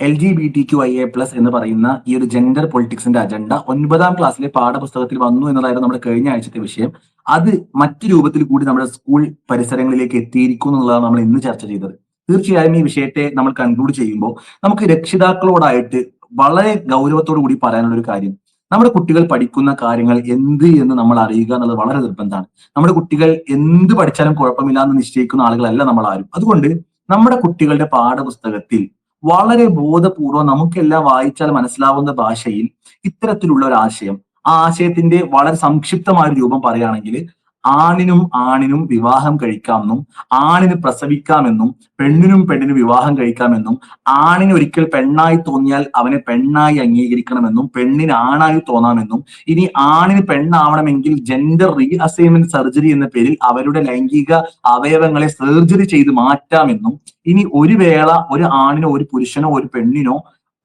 L G B T Q I A plus എന്ന് പറയുന്ന ഈ ഒരു ജെൻഡർ പൊളിറ്റിക്സിന്റെ അജണ്ട ഒൻപതാം ക്ലാസ്സിലെ പാഠപുസ്തകത്തിൽ വന്നു എന്നതായിരുന്നു നമ്മുടെ കഴിഞ്ഞ ആഴ്ചത്തെ വിഷയം. അത് മറ്റു രൂപത്തിൽ കൂടി നമ്മുടെ സ്കൂൾ പരിസരങ്ങളിലേക്ക് എത്തിയിരിക്കും എന്നുള്ളതാണ് നമ്മൾ ഇന്ന് ചർച്ച ചെയ്തത്. തീർച്ചയായും ഈ വിഷയത്തെ നമ്മൾ കൺക്ലൂഡ് ചെയ്യുമ്പോൾ നമുക്ക് രക്ഷിതാക്കളോടായിട്ട് വളരെ ഗൗരവത്തോടു കൂടി പറയാനുള്ള ഒരു കാര്യം. നമ്മുടെ കുട്ടികൾ പഠിക്കുന്ന കാര്യങ്ങൾ എന്ത് എന്ന് നമ്മൾ അറിയുക എന്നുള്ളത് വളരെ നിർബന്ധമാണ്. നമ്മുടെ കുട്ടികൾ എന്ത് പഠിച്ചാലും കുഴപ്പമില്ല എന്ന് നിശ്ചയിക്കുന്ന ആളുകളല്ല നമ്മൾ ആരും. അതുകൊണ്ട് നമ്മുടെ കുട്ടികളുടെ പാഠപുസ്തകത്തിൽ വളരെ ബോധപൂർവം നമുക്കെല്ലാം വായിച്ചാൽ മനസ്സിലാവുന്ന ഭാഷയിൽ ഇത്തരത്തിലുള്ള ഒരു ആശയം ആ ആശയത്തിന്റെ വളരെ സംക്ഷിപ്തമായ രൂപം പറയുകയാണെങ്കിൽ ആണിനും ആണിനും വിവാഹം കഴിക്കാമെന്നും ആണിന് പ്രസവിക്കാമെന്നും പെണ്ണിനും പെണ്ണിനും വിവാഹം കഴിക്കാമെന്നും ആണിന് ഒരിക്കൽ പെണ്ണായി തോന്നിയാൽ അവനെ പെണ്ണായി അംഗീകരിക്കണമെന്നും പെണ്ണിന് ആണായി തോന്നാമെന്നും ഇനി ആണിന് പെണ്ണാവണമെങ്കിൽ ജെൻഡർ റീ അസൈൻമെന്റ് സർജറി എന്ന പേരിൽ അവരുടെ ലൈംഗിക അവയവങ്ങളെ സർജറി ചെയ്ത് മാറ്റാമെന്നും ഇനി ഒരു വേള ഒരു ആണിനോ ഒരു പുരുഷനോ ഒരു പെണ്ണിനോ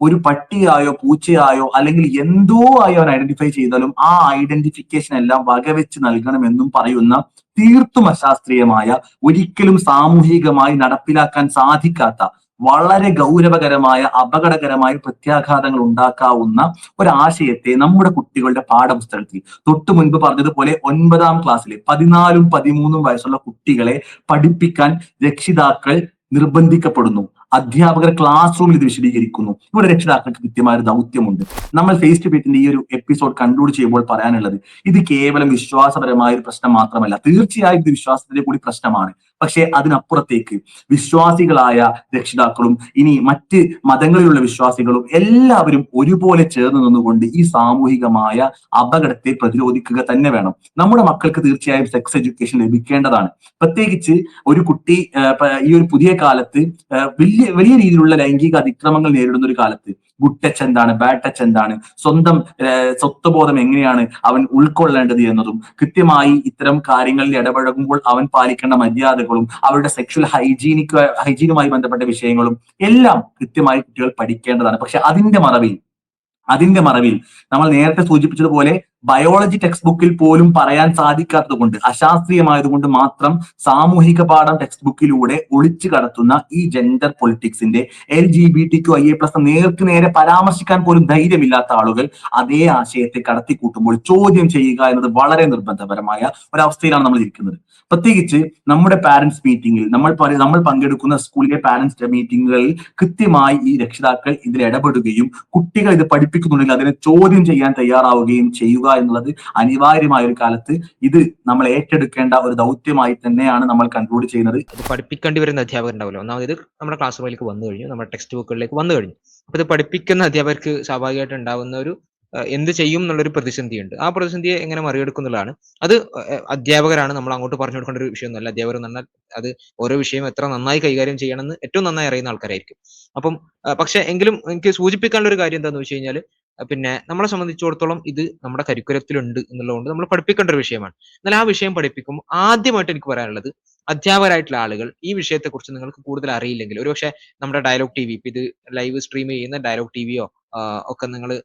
ഒരു പട്ടിയായോ പൂച്ചയായോ അല്ലെങ്കിൽ എന്തോ ആയോ അവൻ ഐഡന്റിഫൈ ചെയ്താലും ആ ഐഡന്റിഫിക്കേഷൻ എല്ലാം വകവെച്ച് നൽകണമെന്നും പറയുന്ന തീർത്തും അശാസ്ത്രീയമായ ഒരിക്കലും സാമൂഹികമായി നടപ്പിലാക്കാൻ സാധിക്കാത്ത വളരെ ഗൗരവകരമായ അപകടകരമായ പ്രത്യാഘാതങ്ങൾ ഉണ്ടാക്കാവുന്ന ഒരാശയത്തെ നമ്മുടെ കുട്ടികളുടെ പാഠപുസ്തകത്തിൽ തൊട്ടു മുൻപ് പറഞ്ഞതുപോലെ ഒൻപതാം ക്ലാസ്സിലെ പതിനാലും പതിമൂന്നും വയസ്സുള്ള കുട്ടികളെ പഠിപ്പിക്കാൻ രക്ഷിതാക്കൾ നിർബന്ധിക്കപ്പെടുന്നു. അധ്യാപകർ ക്ലാസ് റൂമിൽ ഇത് വിശദീകരിക്കുന്നു. ഇവിടെ രക്ഷിതാക്കൾക്ക് കൃത്യമായ ഒരു ദൗത്യമുണ്ട്. നമ്മൾ ഫേസ് ടു ഫേസിന്റെ ഈ ഒരു എപ്പിസോഡ് കൺക്ലൂഡ് ചെയ്യുമ്പോൾ പറയാനുള്ളത് ഇത് കേവലം വിശ്വാസപരമായ ഒരു പ്രശ്നം മാത്രമല്ല. തീർച്ചയായും ഇത് വിശ്വാസത്തിന്റെ കൂടി പ്രശ്നമാണ്. പക്ഷേ അതിനപ്പുറത്തേക്ക് വിശ്വാസികളായ രക്ഷിതാക്കളും ഇനി മറ്റ് മതങ്ങളിലുള്ള വിശ്വാസികളും എല്ലാവരും ഒരുപോലെ ചേർന്ന് നിന്നുകൊണ്ട് ഈ സാമൂഹികമായ അപകടത്തെ പ്രതിരോധിക്കുക തന്നെ വേണം. നമ്മുടെ മക്കൾക്ക് തീർച്ചയായും സെക്സ് എഡ്യൂക്കേഷൻ ലഭിക്കേണ്ടതാണ്. പ്രത്യേകിച്ച് ഒരു കുട്ടി ഈ ഒരു പുതിയ കാലത്ത് വലിയ വലിയ രീതിയിലുള്ള ലൈംഗിക അതിക്രമങ്ങൾ നേരിടുന്ന ഒരു കാലത്ത് ഗുഡ് ടച്ച് എന്താണ്? ബാഡ് ടച്ച് എന്താണ്? സ്വന്തം സ്വത്വബോധം എങ്ങനെയാണ് അവൻ ഉൾക്കൊള്ളേണ്ടത് എന്നതും കൃത്യമായി ഇത്തരം കാര്യങ്ങളിൽ ഇടപഴകുമ്പോൾ അവൻ പാലിക്കേണ്ട മര്യാദകളും അവരുടെ സെക്ഷൽ ഹൈജീനിക് ഹൈജീനുമായി ബന്ധപ്പെട്ട വിഷയങ്ങളും എല്ലാം കൃത്യമായി കുട്ടികൾ പഠിക്കേണ്ടതാണ്. പക്ഷെ അതിന്റെ മറവിൽ അതിന്റെ മറവിൽ നമ്മൾ നേരത്തെ സൂചിപ്പിച്ചതുപോലെ ബയോളജി ടെക്സ്റ്റ് ബുക്കിൽ പോലും പറയാൻ സാധിക്കാത്തത് കൊണ്ട് അശാസ്ത്രീയമായതുകൊണ്ട് മാത്രം സാമൂഹിക പാഠം ടെക്സ്റ്റ് ബുക്കിലൂടെ ഒളിച്ചു കടത്തുന്ന ഈ gender പൊളിറ്റിക്സിന്റെ L G B T Q I A plus നേർക്ക് നേരെ പരാമർശിക്കാൻ പോലും ധൈര്യമില്ലാത്ത ആളുകൾ അതേ ആശയത്തെ കടത്തിക്കൂട്ടുമ്പോൾ ചോദ്യം ചെയ്യുക എന്നത് വളരെ നിർബന്ധപരമായ ഒരവസ്ഥയിലാണ് നമ്മൾ ഇരിക്കുന്നത്. പ്രത്യേകിച്ച് നമ്മുടെ പാരന്റ്സ് മീറ്റിംഗിൽ നമ്മൾ നമ്മൾ പങ്കെടുക്കുന്ന സ്കൂളിലെ പാരന്റ്സ് മീറ്റിംഗുകളിൽ കൃത്യമായി ഈ രക്ഷിതാക്കൾ ഇതിൽ ഇടപെടുകയും കുട്ടികൾ ഇത് പഠിപ്പിക്കുന്നുണ്ടെങ്കിൽ അതിനെ ചോദ്യം ചെയ്യാൻ തയ്യാറാവുകയും ചെയ്യുക എന്നുള്ളത് അനിവാര്യമായ ഒരു കാലത്ത് ഇത് നമ്മൾ ഏറ്റെടുക്കേണ്ട ഒരു ദൗത്യമായി തന്നെയാണ് നമ്മൾ കൺക്ലൂഡ് ചെയ്യുന്നത്. ഇത് പഠിപ്പിക്കേണ്ടി വരുന്ന അധ്യാപകർ ഉണ്ടാവില്ല. ഒന്നാമത് ഇത് നമ്മുടെ ക്ലാസ് റൂമിലേക്ക് വന്നു കഴിഞ്ഞു. നമ്മുടെ ടെക്സ്റ്റ് ബുക്കുകളിലേക്ക് വന്നു കഴിഞ്ഞു. അപ്പൊ ഇത് പഠിപ്പിക്കുന്ന അധ്യാപകർക്ക് സ്വാഭാവികമായിട്ട് ഉണ്ടാവുന്ന ഒരു എന്ത് ചെയ്യും എന്നുള്ളൊരു പ്രതിസന്ധിയുണ്ട്. ആ പ്രതിസന്ധിയെ എങ്ങനെ മറികടക്കുന്നുള്ളതാണ് അത് അധ്യാപകരാണ് നമ്മൾ അങ്ങോട്ട് പറഞ്ഞു കൊടുക്കേണ്ട ഒരു വിഷയമൊന്നുമല്ല അധ്യാപകർ എന്ന് അത് ഓരോ വിഷയം എത്ര നന്നായി കൈകാര്യം ചെയ്യണമെന്ന് ഏറ്റവും നന്നായി അറിയുന്ന ആൾക്കാരായിരിക്കും. അപ്പം പക്ഷെ എങ്കിലും എനിക്ക് സൂചിപ്പിക്കാനുള്ള ഒരു കാര്യം എന്താണെന്ന് വെച്ച് കഴിഞ്ഞാൽ പിന്നെ നമ്മളെ സംബന്ധിച്ചിടത്തോളം ഇത് നമ്മുടെ കരിക്കുലത്തിലുണ്ട് എന്നുള്ളതുകൊണ്ട് നമ്മൾ പഠിപ്പിക്കേണ്ട ഒരു വിഷയമാണ്. എന്നാൽ ആ വിഷയം പഠിപ്പിക്കുമ്പോൾ ആദ്യമായിട്ട് എനിക്ക് പറയാനുള്ളത് അധ്യാപകരായിട്ടുള്ള ആളുകൾ ഈ വിഷയത്തെക്കുറിച്ച് നിങ്ങൾക്ക് കൂടുതൽ അറിയില്ലെങ്കിൽ ഒരുപക്ഷെ നമ്മുടെ ഡയലോഗ് ടി വി ഇത് ലൈവ് സ്ട്രീം ചെയ്യുന്ന ഡയലോഗ് ടി വിയോ ഒക്കെ നിങ്ങൾ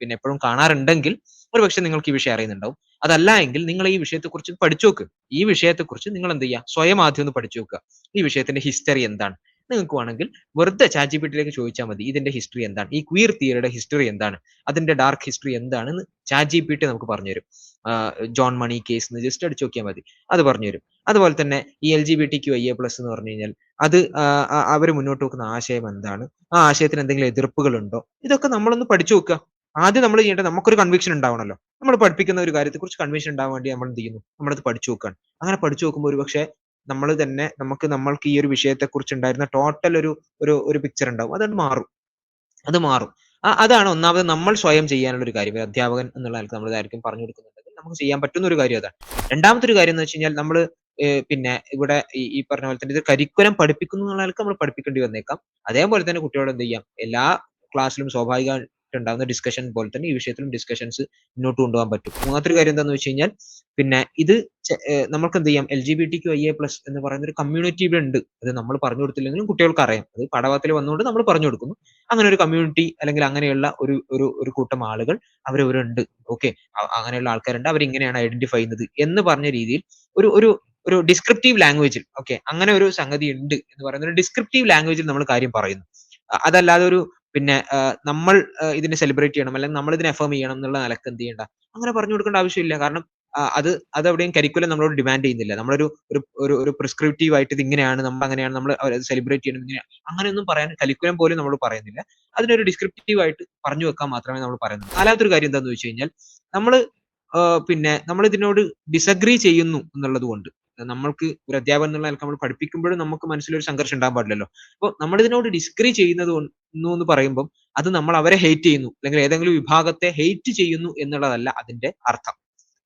പിന്നെ എപ്പോഴും കാണാറുണ്ടെങ്കിൽ ഒരുപക്ഷെ നിങ്ങൾക്ക് ഈ വിഷയം അറിയുന്നുണ്ടാവും. അതല്ല എങ്കിൽ നിങ്ങൾ ഈ വിഷയത്തെക്കുറിച്ച് പഠിച്ചു നോക്ക്. ഈ വിഷയത്തെക്കുറിച്ച് നിങ്ങൾ എന്ത് ചെയ്യുക? സ്വയം ആദ്യം ഒന്ന് പഠിച്ചു നോക്കുക. ഈ വിഷയത്തിന്റെ ഹിസ്റ്ററി എന്താണ്? നിങ്ങൾക്ക് വേണമെങ്കിൽ വെറുതെ ചാറ്റ് ജിപിറ്റിയിലേക്ക് ചോദിച്ചാൽ മതി ഇതിന്റെ ഹിസ്റ്ററി എന്താണ്? ഈ ക്വീർ തിയറിയുടെ ഹിസ്റ്ററി എന്താണ്? അതിന്റെ ഡാർക്ക് ഹിസ്റ്ററി എന്താണെന്ന് ചാറ്റ് ജി പി ടി നമുക്ക് പറഞ്ഞുതരും. ജോൺ മണി കേസ് എന്ന് ജസ്റ്റ് അടിച്ചു നോക്കിയാൽ മതി അത് പറഞ്ഞുതരും. അതുപോലെ തന്നെ ഈ L G B T Q I A plus എന്ന് പറഞ്ഞു കഴിഞ്ഞാൽ അത് അവർ മുന്നോട്ട് വെക്കുന്ന ആശയം എന്താണ്? ആ ആശയത്തിന് എന്തെങ്കിലും എതിർപ്പുകളുണ്ടോ? ഇതൊക്കെ നമ്മളൊന്ന് പഠിച്ചു നോക്കുക. ആദ്യം നമ്മൾ ചെയ്യേണ്ടത് നമുക്കൊരു കൺവിക്ഷൻ ഉണ്ടാവണമല്ലോ. നമ്മൾ പഠിപ്പിക്കുന്ന ഒരു കാര്യത്തെക്കുറിച്ച് കൺവിക്ഷൻ ഉണ്ടാവാൻ വേണ്ടി നമ്മൾ എന്ത് ചെയ്യുന്നു? നമ്മളത് പഠിച്ചു നോക്കുകയാണ്. അങ്ങനെ പഠിച്ചു നോക്കുമ്പോൾ ഒരു പക്ഷേ നമ്മൾ തന്നെ നമുക്ക് നമ്മൾക്ക് ഈ ഒരു വിഷയത്തെ കുറിച്ച് ഉണ്ടായിരുന്ന ടോട്ടൽ ഒരു ഒരു ഒരു പിക്ചർ ഉണ്ടാവും. അത് മാറും. അത് മാറും. അതാണ് ഒന്നാമത് നമ്മൾ സ്വയം ചെയ്യാനുള്ള ഒരു കാര്യം അധ്യാപകൻ എന്നുള്ള നിലയ്ക്ക് നമ്മൾ ഇതായിരിക്കും പറഞ്ഞു കൊടുക്കുന്നുണ്ടെങ്കിൽ നമുക്ക് ചെയ്യാൻ പറ്റുന്ന ഒരു കാര്യം അതാണ്. രണ്ടാമത്തെ ഒരു കാര്യം എന്ന് വെച്ച് കഴിഞ്ഞാൽ നമ്മൾ പിന്നെ ഇവിടെ ഈ പറഞ്ഞ പോലെ തന്നെ ഇത് കരിക്കുലം പഠിപ്പിക്കുന്നു എന്നുള്ള നിലയ്ക്ക് നമ്മൾ പഠിപ്പിക്കേണ്ടി വന്നേക്കാം. അതേപോലെ തന്നെ കുട്ടികളോട് എന്ത് ചെയ്യാം? എല്ലാ ക്ലാസ്സിലും സ്വാഭാവിക ഉണ്ടാകുന്ന ഡിസ്കഷൻ പോലെ തന്നെ ഈ വിഷയത്തിലും ഡിസ്കഷൻസ് മുന്നോട്ട് കൊണ്ടുപോകാൻ പറ്റും. മൂന്നാമത്തെ കാര്യം എന്താണെന്ന് വെച്ച് കഴിഞ്ഞാൽ പിന്നെ ഇത് നമുക്ക് എന്ത് ചെയ്യാം L G B T Q I A plus എന്ന് പറയുന്ന ഒരു കമ്മ്യൂണിറ്റി ഇവിടെ ഉണ്ട്. അത് നമ്മൾ പറഞ്ഞു കൊടുത്തില്ലെങ്കിലും കുട്ടികൾക്ക് അറിയാം. അത് പാഠഭാഗത്തിൽ വന്നുകൊണ്ട് നമ്മൾ പറഞ്ഞു കൊടുക്കുന്നു. അങ്ങനെ ഒരു കമ്മ്യൂണിറ്റി അല്ലെങ്കിൽ അങ്ങനെയുള്ള ഒരു ഒരു ഒരു കൂട്ടം ആളുകൾ അവരവരുണ്ട് ഓക്കെ? അങ്ങനെയുള്ള ആൾക്കാരുണ്ട്. അവരിങ്ങനെയാണ് ഐഡന്റിഫൈ ചെയ്യുന്നത് എന്ന് പറഞ്ഞ രീതിയിൽ ഒരു ഒരു ഒരു ഡിസ്ക്രിപ്റ്റീവ് ലാംഗ്വേജിൽ ഓക്കെ? അങ്ങനെ ഒരു സംഗതി ഉണ്ട് എന്ന് പറയുന്ന ഒരു ഡിസ്ക്രിപ്റ്റീവ് ലാംഗ്വേജിൽ നമ്മൾ കാര്യം പറയുന്നു. അതല്ലാതെ ഒരു പിന്നെ നമ്മൾ ഇതിനെ സെലിബ്രേറ്റ് ചെയ്യണം അല്ലെങ്കിൽ നമ്മൾ ഇതിനെ അഫേം ചെയ്യണം എന്നുള്ള നിലയ്ക്ക് എന്ത് ചെയ്യണ്ട. അങ്ങനെ പറഞ്ഞു കൊടുക്കേണ്ട ആവശ്യമില്ല. കാരണം അത് അത് എവിടെയും കരിക്കുലം നമ്മളോട് ഡിമാൻഡ് ചെയ്യുന്നില്ല. നമ്മളൊരു ഒരു ഒരു പ്രിസ്ക്രിപ്റ്റീവ് ആയിട്ട് ഇത് ഇങ്ങനെയാണ് നമ്മൾ അങ്ങനെയാണ് നമ്മൾ സെലിബ്രേറ്റ് ചെയ്യണം ഇങ്ങനെയാണ്. അങ്ങനെയൊന്നും പറയാൻ കരിക്കുലം പോലും നമ്മൾ പറയുന്നില്ല. അതിനൊരു ഡിസ്ക്രിപ്റ്റീവ് ആയിട്ട് പറഞ്ഞു വെക്കാൻ മാത്രമേ നമ്മൾ നാലാമത്തെ ഒരു കാര്യം എന്താണെന്ന് വെച്ച് കഴിഞ്ഞാൽ നമ്മൾ പിന്നെ നമ്മൾ ഇതിനോട് ഡിസഗ്രി ചെയ്യുന്നു എന്നുള്ളത് കൊണ്ട് നമ്മൾക്ക് ഒരു അധ്യാപകൻ എന്നുള്ള നിലയ്ക്ക് നമ്മൾ പഠിപ്പിക്കുമ്പോഴും നമുക്ക് മനസ്സിലൊരു സംഘർഷം ഉണ്ടാകാൻ പാടില്ലല്ലോ. അപ്പോൾ നമ്മൾ ഇതിനോട് ഡിസ്ഗ്രി ചെയ്യുന്നത് എന്ന് പറയുമ്പോൾ അത് നമ്മൾ അവരെ ഹേറ്റ് ചെയ്യുന്നു. അല്ലെങ്കിൽ ഏതെങ്കിലും വിഭാഗത്തെ ഹേറ്റ് ചെയ്യുന്നു എന്നുള്ളതല്ല അതിന്റെ അർത്ഥം.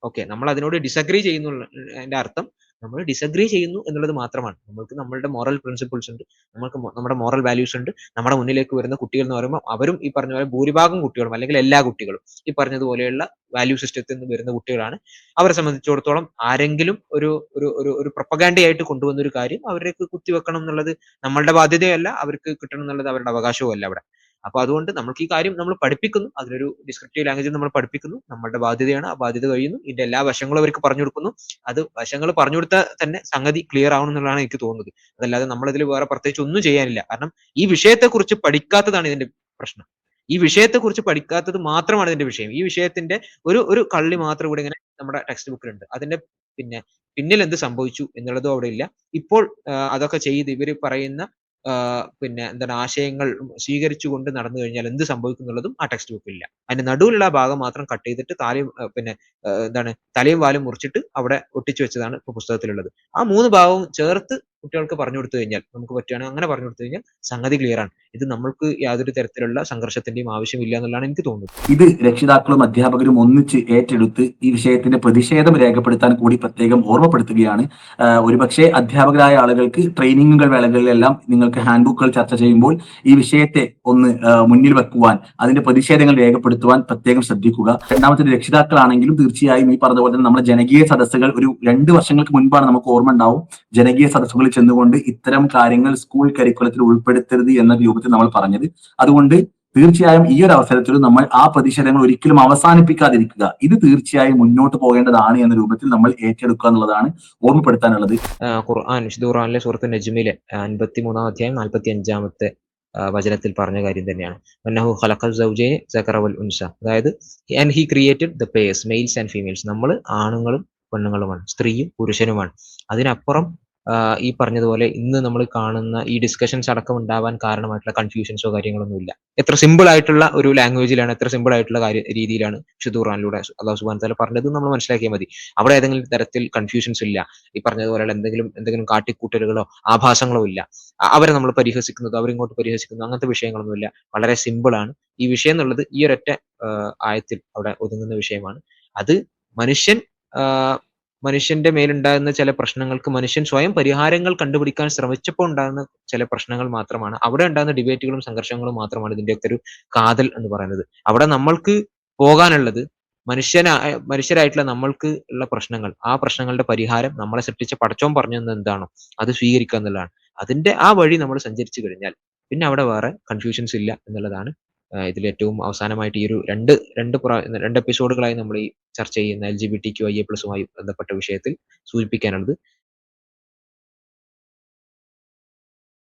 ഓക്കെ നമ്മൾ അതിനോട് ഡിസഗ്രി ചെയ്യുന്നു അതിന്റെ അർത്ഥം. നമ്മൾ ഡിസഗ്രി ചെയ്യുന്നു എന്നുള്ളത് മാത്രമാണ്. നമ്മൾക്ക് നമ്മളുടെ മോറൽ പ്രിൻസിപ്പിൾസ് ഉണ്ട് നമ്മൾക്ക് നമ്മുടെ മോറൽ വാല്യൂസ് ഉണ്ട് നമ്മുടെ മുന്നിലേക്ക് വരുന്ന കുട്ടികൾ എന്ന് പറയുമ്പോൾ അവരും ഈ പറഞ്ഞ പോലെ ഭൂരിഭാഗം കുട്ടികളും അല്ലെങ്കിൽ എല്ലാ കുട്ടികളും ഈ പറഞ്ഞതുപോലെയുള്ള വാല്യൂ സിസ്റ്റത്തിൽ നിന്ന് വരുന്ന കുട്ടികളാണ്. അവരെ സംബന്ധിച്ചിടത്തോളം ആരെങ്കിലും ഒരു ഒരു ഒരു ഒരു പ്രൊപ്പഗാൻഡയായിട്ട് കൊണ്ടുവന്ന ഒരു കാര്യം അവരേക്ക് കുത്തിവെക്കണം എന്നുള്ളത് നമ്മളുടെ ബാധ്യതയല്ല അവർക്ക് കിട്ടണം എന്നുള്ളത് അവരുടെ അവകാശവും അല്ല അവിടെ. അപ്പൊ അതുകൊണ്ട് നമുക്ക് ഈ കാര്യം നമ്മൾ പഠിപ്പിക്കുന്നു. അതിനൊരു ഡിസ്ക്രിപ്റ്റീവ് ലാംഗ്വേജിൽ നമ്മൾ പഠിപ്പിക്കുന്നു. നമ്മളുടെ ബാധ്യതയാണ്. ആ ബാധ്യത കഴിയുന്നു. ഇതിന്റെ എല്ലാ വശങ്ങളും അവർക്ക് പറഞ്ഞു കൊടുക്കുന്നു. അത് വശങ്ങൾ പറഞ്ഞു കൊടുത്താൽ തന്നെ സംഗതി ക്ലിയർ ആവണം എന്നുള്ളതാണ് എനിക്ക് തോന്നുന്നത്. അതല്ലാതെ നമ്മൾ ഇതിൽ വേറെ പ്രത്യേകിച്ച് ഒന്നും ചെയ്യാനില്ല. കാരണം ഈ വിഷയത്തെ കുറിച്ച് പഠിക്കാത്തതാണ് ഇതിന്റെ പ്രശ്നം. ഈ വിഷയത്തെ കുറിച്ച് പഠിക്കാത്തത് മാത്രമാണ് ഇതിന്റെ വിഷയം. ഈ വിഷയത്തിന്റെ ഒരു ഒരു കള്ളി മാത്രം ഇവിടെ ഇങ്ങനെ നമ്മുടെ ടെക്സ്റ്റ് ബുക്കിലുണ്ട് അതിന്റെ പിന്നെ പിന്നിൽ എന്ത് സംഭവിച്ചു എന്നുള്ളതും അവിടെ ഇല്ല. ഇപ്പോൾ അതൊക്കെ ചെയ്ത് ഇവർ പറയുന്ന പിന്നെ എന്താണ് ആശയങ്ങൾ സ്വീകരിച്ചുകൊണ്ട് നടന്നു കഴിഞ്ഞാൽ എന്ത് സംഭവിക്കും എന്നുള്ളതും ആ ടെക്സ്റ്റ് ബുക്കിൽ ഇല്ല. അതിന്റെ നടുവിലുള്ള ഭാഗം മാത്രം കട്ട് ചെയ്തിട്ട് താലയും പിന്നെ എന്താണ് തലയും വാലും മുറിച്ചിട്ട് അവിടെ ഒട്ടിച്ചു വെച്ചതാണ് ഇപ്പൊ പുസ്തകത്തിലുള്ളത്. ആ മൂന്ന് ഭാഗവും ചേർത്ത് കുട്ടികൾക്ക് പറഞ്ഞു കൊടുത്തു കഴിഞ്ഞാൽ നമുക്ക് പറ്റുകയാണെങ്കിൽ അങ്ങനെ പറഞ്ഞു കൊടുത്തു കഴിഞ്ഞാൽ സംഗതി ക്ലിയർ ആണ്. ഇത് നമ്മൾക്ക് യാതൊരു തരത്തിലുള്ള സംഘർഷത്തിന്റെയും ആവശ്യമില്ല എന്നുള്ളതാണ് എനിക്ക് തോന്നുന്നത്. ഇത് രക്ഷിതാക്കളും അധ്യാപകരും ഒന്നിച്ച് ഏറ്റെടുത്ത് ഈ വിഷയത്തിന്റെ പ്രതിഷേധം രേഖപ്പെടുത്താൻ കൂടി പ്രത്യേകം ഓർമ്മപ്പെടുത്തുകയാണ്. ഒരുപക്ഷെ അധ്യാപകരായ ആളുകൾക്ക് ട്രെയിനിങ്ങുകൾ വേളകളിലെല്ലാം നിങ്ങൾക്ക് ഹാൻഡ് ബുക്കുകൾ ചർച്ച ചെയ്യുമ്പോൾ ഈ വിഷയത്തെ ഒന്ന് മുന്നിൽ വെക്കുവാൻ അതിന്റെ പ്രതിഷേധങ്ങൾ രേഖപ്പെടുത്തുവാൻ പ്രത്യേകം ശ്രദ്ധിക്കുക. രണ്ടാമത്തെ രക്ഷിതാക്കളാണെങ്കിലും തീർച്ചയായും ഈ പറഞ്ഞ പോലെ തന്നെ നമ്മുടെ ജനകീയ സദസ്സുകൾ ഒരു രണ്ട് വർഷങ്ങൾക്ക് മുൻപാണ് നമുക്ക് ഓർമ്മ ഉണ്ടാവും. ജനകീയ സദസ്സുകളിൽ ചെന്നുകൊണ്ട് ഇത്തരം കാര്യങ്ങൾ സ്കൂൾ കരിക്കുലത്തിൽ ഉൾപ്പെടുത്തരുത് എന്ന രൂപത്തിൽ നമ്മൾ പറഞ്ഞത്. അതുകൊണ്ട് തീർച്ചയായും ഈ ഒരു അവസരത്തിൽ നമ്മൾ ആ പ്രതിഷേധങ്ങൾ ഒരിക്കലും അവസാനിപ്പിക്കാതിരിക്കുക. ഇത് തീർച്ചയായും മുന്നോട്ട് പോകേണ്ടതാണ് എന്ന രൂപത്തിൽ നമ്മൾ ഏറ്റെടുക്കുക എന്നുള്ളതാണ് ഓർമ്മപ്പെടുത്താനുള്ളത്. ഖുർആൻ ഖുർആനിലെ സൂറത്ത് നജ്മിലെ അൻപത്തി മൂന്നാം അധ്യായം നാൽപ്പത്തി അഞ്ചാമത്തെ വചനത്തിൽ പറഞ്ഞ കാര്യം തന്നെയാണ്. ഖലഖ ഉൻസ. അതായത് he created the pairs males and females നമ്മൾ ആണുങ്ങളും പെണ്ണുങ്ങളുമാണ് സ്ത്രീയും പുരുഷനുമാണ്. അതിനപ്പുറം ഈ പറഞ്ഞതുപോലെ ഇന്ന് നമ്മൾ കാണുന്ന ഈ ഡിസ്കഷൻസ് അടക്കം ഉണ്ടാവാൻ കാരണമായിട്ടുള്ള കൺഫ്യൂഷൻസോ കാര്യങ്ങളൊന്നും ഇല്ല. എത്ര സിമ്പിൾ ആയിട്ടുള്ള ഒരു ലാംഗ്വേജിലാണ് എത്ര സിമ്പിൾ ആയിട്ടുള്ള കാര്യ രീതിയിലാണ് ഖുർആനിലൂടെ അള്ളാഹു സുബാൻ താല പറഞ്ഞത് നമ്മൾ മനസ്സിലാക്കിയാൽ മതി. അവിടെ ഏതെങ്കിലും തരത്തിൽ കൺഫ്യൂഷൻസ് ഇല്ല. ഈ പറഞ്ഞതുപോലെ എന്തെങ്കിലും എന്തെങ്കിലും കാട്ടിക്കൂട്ടലുകളോ ആഭാസങ്ങളോ ഇല്ല. അവരെ നമ്മൾ പരിഹസിക്കുന്നതോ അവരിങ്ങോട്ട് പരിഹസിക്കുന്നതോ അങ്ങനത്തെ വിഷയങ്ങളൊന്നുമില്ല വളരെ സിമ്പിൾ ആണ്. ഈ വിഷയം എന്നുള്ളത് ഈ ഒരൊറ്റ ആയത്തിൽ അവിടെ ഒതുങ്ങുന്ന വിഷയമാണ്. അത് മനുഷ്യൻ മനുഷ്യന്റെ മേലുണ്ടാകുന്ന ചില പ്രശ്നങ്ങൾക്ക് മനുഷ്യൻ സ്വയം പരിഹാരങ്ങൾ കണ്ടുപിടിക്കാൻ ശ്രമിച്ചപ്പോൾ ഉണ്ടാകുന്ന ചില പ്രശ്നങ്ങൾ മാത്രമാണ്. അവിടെ ഉണ്ടാകുന്ന ഡിബേറ്റുകളും സംഘർഷങ്ങളും മാത്രമാണ് ഇതിന്റെയൊക്കെ ഒരു കാതൽ എന്ന് പറയുന്നത്. അവിടെ നമ്മൾക്ക് പോകാനുള്ളത് മനുഷ്യനായ മനുഷ്യരായിട്ടുള്ള നമ്മൾക്ക് ഉള്ള പ്രശ്നങ്ങൾ. ആ പ്രശ്നങ്ങളുടെ പരിഹാരം നമ്മളെ സൃഷ്ടിച്ച പടച്ചോൻ പറഞ്ഞത് എന്താണോ അത് സ്വീകരിക്കുക എന്നുള്ളതാണ്. അതിന്റെ ആ വഴി നമ്മൾ സഞ്ചരിച്ചു കഴിഞ്ഞാൽ പിന്നെ അവിടെ വേറെ കൺഫ്യൂഷൻസ് ഇല്ല എന്നുള്ളതാണ് ഇതിൽ ഏറ്റവും അവസാനമായിട്ട് ഈ ഒരു രണ്ട് രണ്ട് രണ്ട് എപ്പിസോഡുകളായി നമ്മൾ ഈ ചർച്ച ചെയ്യുന്ന L G B T Q I A പ്ലസുമായി ബന്ധപ്പെട്ട വിഷയത്തിൽ സൂചിപ്പിക്കാനുള്ളത്.